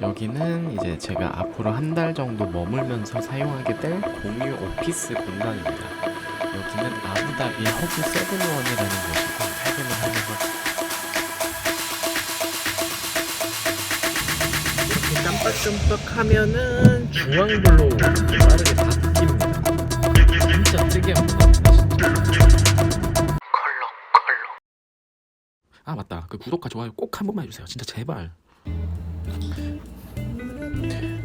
여기는 이제 제가 앞으로 한 달 정도 머물면서 사용하게 될 공유 오피스 공간입니다. 여기는 아부다비 허브 세븐원이라는 곳이고 퇴근을 하는 것 이렇게 깜빡깜빡 하면은 중앙블로 빠르게 바뀝니다. 진짜 진짜. 컬러, 컬러. 아 맞다, 그 구독과 좋아요 꼭 한 번만 해주세요. 진짜 제발.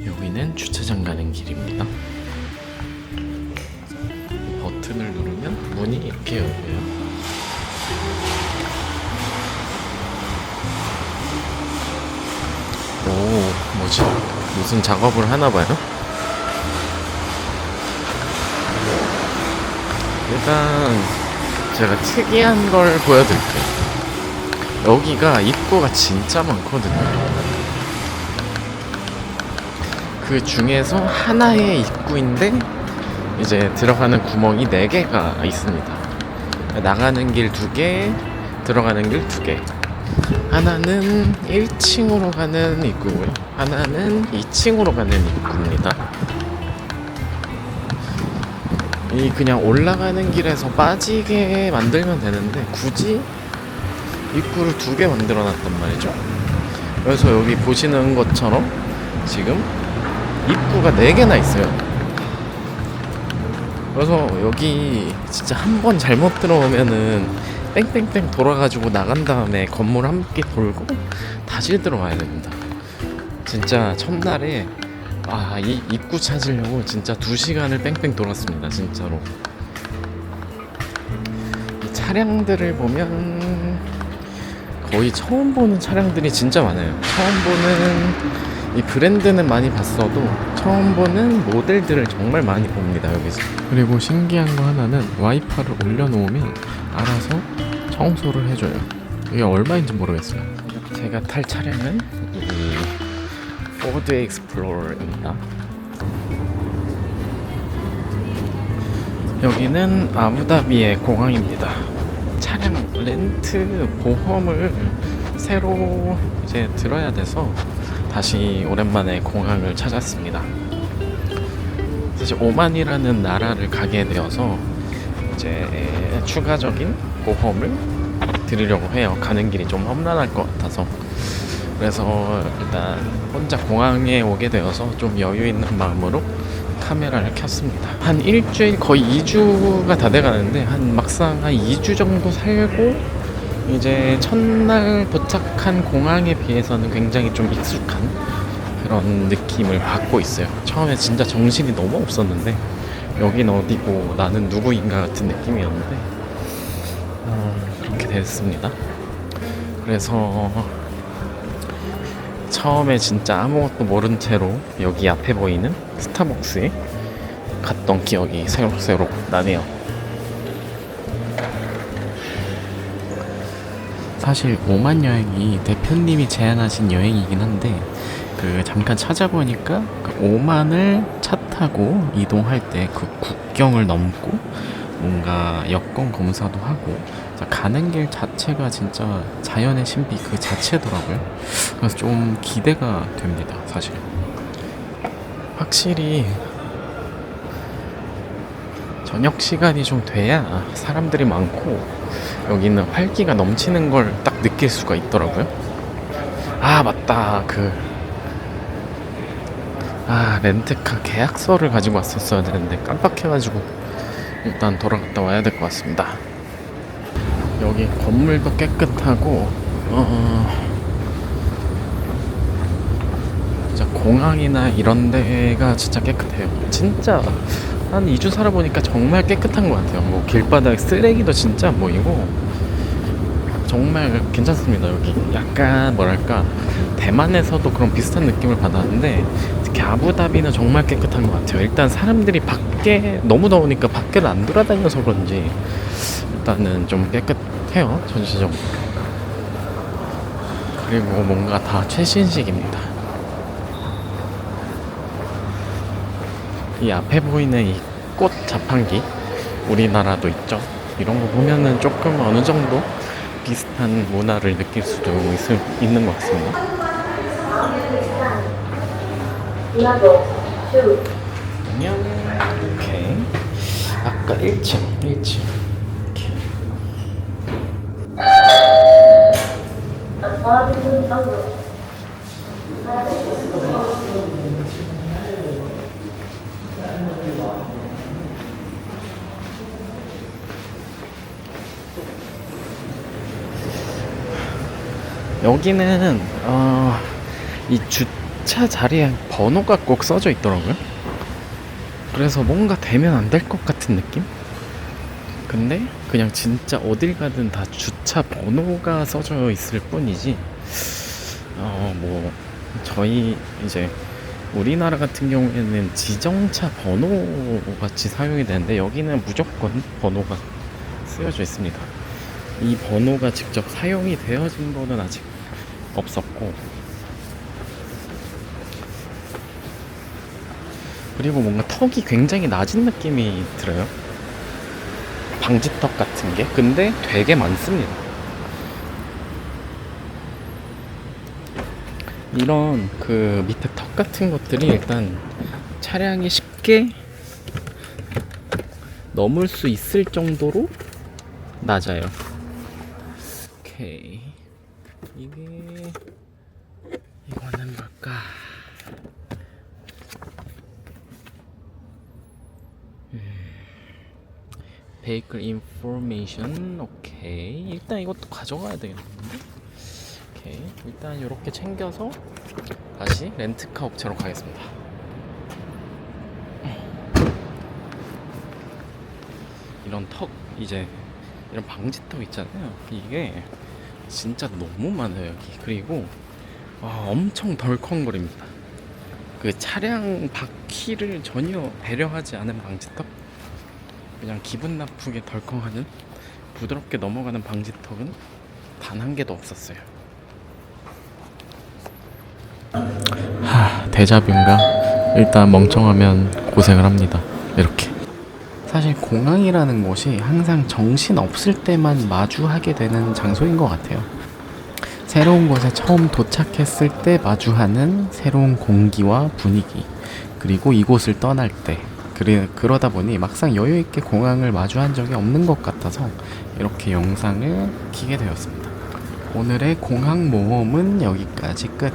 여기는 주차장 가는 길입니다. 이 버튼을 누르면 문이 이렇게 열려요. 오, 뭐지? 무슨 작업을 하나 봐요? 일단 제가 특이한 걸 보여드릴게요. 여기가 입구가 진짜 많거든요. 그 중에서 하나의 입구인데 이제 들어가는 구멍이 4개가 있습니다. 나가는 길 2개, 들어가는 길 2개. 하나는 1층으로 가는 입구고요. 하나는 2층으로 가는 입구입니다. 이 그냥 올라가는 길에서 빠지게 만들면 되는데 굳이 입구를 두 개 만들어 놨단 말이죠. 그래서 여기 보시는 것처럼 지금 입구가 4개나 있어요. 그래서 여기 진짜 한 번 잘못 들어오면은 뺑뺑뺑 돌아가지고 나간 다음에 건물 한 바퀴 돌고 다시 들어와야 됩니다. 진짜 첫날에 아, 이 입구 찾으려고 진짜 두 시간을 뺑뺑 돌았습니다. 진짜로. 이 차량들을 보면 거의 처음 보는 차량들이 진짜 많아요. 처음 보는 이 브랜드는 많이 봤어도 처음 보는 모델들을 정말 많이 봅니다 여기서. 그리고 신기한 거 하나는 와이파를 올려놓으면 알아서 청소를 해줘요. 이게 얼마인지 모르겠어요. 제가 탈 차량은 이 포드 익스플로러입니다. 여기는 아부다비의 공항입니다. 차량 렌트 보험을 새로 이제 들어야 돼서 다시 오랜만에 공항을 찾았습니다. 사실 오만이라는 나라를 가게 되어서 이제 추가적인 보험을 드리려고 해요. 가는 길이 좀 험난할 것 같아서. 그래서 일단 혼자 공항에 오게 되어서 좀 여유 있는 마음으로 카메라를 켰습니다. 한 일주일 거의 2주가 다 돼가는데 한 막상 한 2주 정도 살고 이제 첫날 도착한 공항에 비해서는 굉장히 좀 익숙한 그런 느낌을 받고 있어요. 처음에 진짜 정신이 너무 없었는데 여긴 어디고 나는 누구인가 같은 느낌이었는데 어, 그렇게 됐습니다. 그래서 처음에 진짜 아무것도 모른 채로 여기 앞에 보이는 스타벅스에 갔던 기억이 새록새록 나네요. 사실 오만 여행이 대표님이 제안하신 여행이긴 한데 그 잠깐 찾아보니까 그 오만을 차 타고 이동할 때 그 국경을 넘고 뭔가 여권 검사도 하고 자, 가는 길 자체가 진짜 자연의 신비 그 자체더라고요. 그래서 좀 기대가 됩니다, 사실. 확실히 저녁 시간이 좀 돼야 사람들이 많고 여기는 활기가 넘치는 걸 딱 느낄 수가 있더라고요. 아 맞다 그. 아 렌트카 계약서를 가지고 왔었어야 되는데 깜빡해가지고 일단 돌아갔다 와야 될 것 같습니다. 여기 건물도 깨끗하고 어 진짜 공항이나 이런 데가 진짜 깨끗해요. 진짜 한 2주 살아보니까 정말 깨끗한 것 같아요. 뭐 길바닥 쓰레기도 진짜 안 보이고 정말 괜찮습니다 여기. 약간 뭐랄까 대만에서도 그런 비슷한 느낌을 받았는데 특히 아부다비는 정말 깨끗한 것 같아요. 일단 사람들이 밖에 너무 더우니까 밖을 안 돌아다녀서 그런지 일단은 좀 깨끗해요 전시적으로. 그리고 뭔가 다 최신식입니다. 이 앞에 보이는 이 꽃 자판기 우리나라도 있죠. 이런 거 보면은 조금 어느 정도 비슷한 문화를 느낄 수도 있, 있는 것 같습니다. level 2. 안녕. 오케이. 아까 1층, 1층. 오케이. 여기는 어, 이 주차 자리에 번호가 꼭 써져 있더라고요. 그래서 뭔가 되면 안 될 것 같은 느낌? 근데 그냥 진짜 어딜 가든 다 주차 번호가 써져 있을 뿐이지. 어, 뭐 저희 이제 우리나라 같은 경우에는 지정차 번호 같이 사용이 되는데 여기는 무조건 번호가 쓰여져 있습니다. 이 번호가 직접 사용이 되어진 거는 아직 없었고. 그리고 뭔가 턱이 굉장히 낮은 느낌이 들어요. 방지턱 같은 게. 근데 되게 많습니다. 이런 그 밑에 턱 같은 것들이 일단 차량이 쉽게 넘을 수 있을 정도로 낮아요. 오케이 이게 이거는 뭘까 베이클 인포메이션 오케이 일단 이것도 가져가야 되겠는데. 오케이 일단 이렇게 챙겨서 다시 렌트카 업체로 가겠습니다. 이런 턱 이제 이런 방지턱 있잖아요. 이게 진짜 너무 많아요 여기. 그리고 와, 엄청 덜컹거립니다. 그 차량 바퀴를 전혀 배려하지 않은 방지턱 그냥 기분 나쁘게 덜컹하는 부드럽게 넘어가는 방지턱은 단 한 개도 없었어요 하 대자뷰인가 일단 멍청하면 고생을 합니다 이렇게 사실 공항이라는 곳이 항상 정신 없을 때만 마주하게 되는 장소인 것 같아요. 새로운 곳에 처음 도착했을 때 마주하는 새로운 공기와 분위기, 그리고 이곳을 떠날 때. 그래, 그러다 보니 막상 여유있게 공항을 마주한 적이 없는 것 같아서 이렇게 영상을 키게 되었습니다. 오늘의 공항 모험은 여기까지 끝.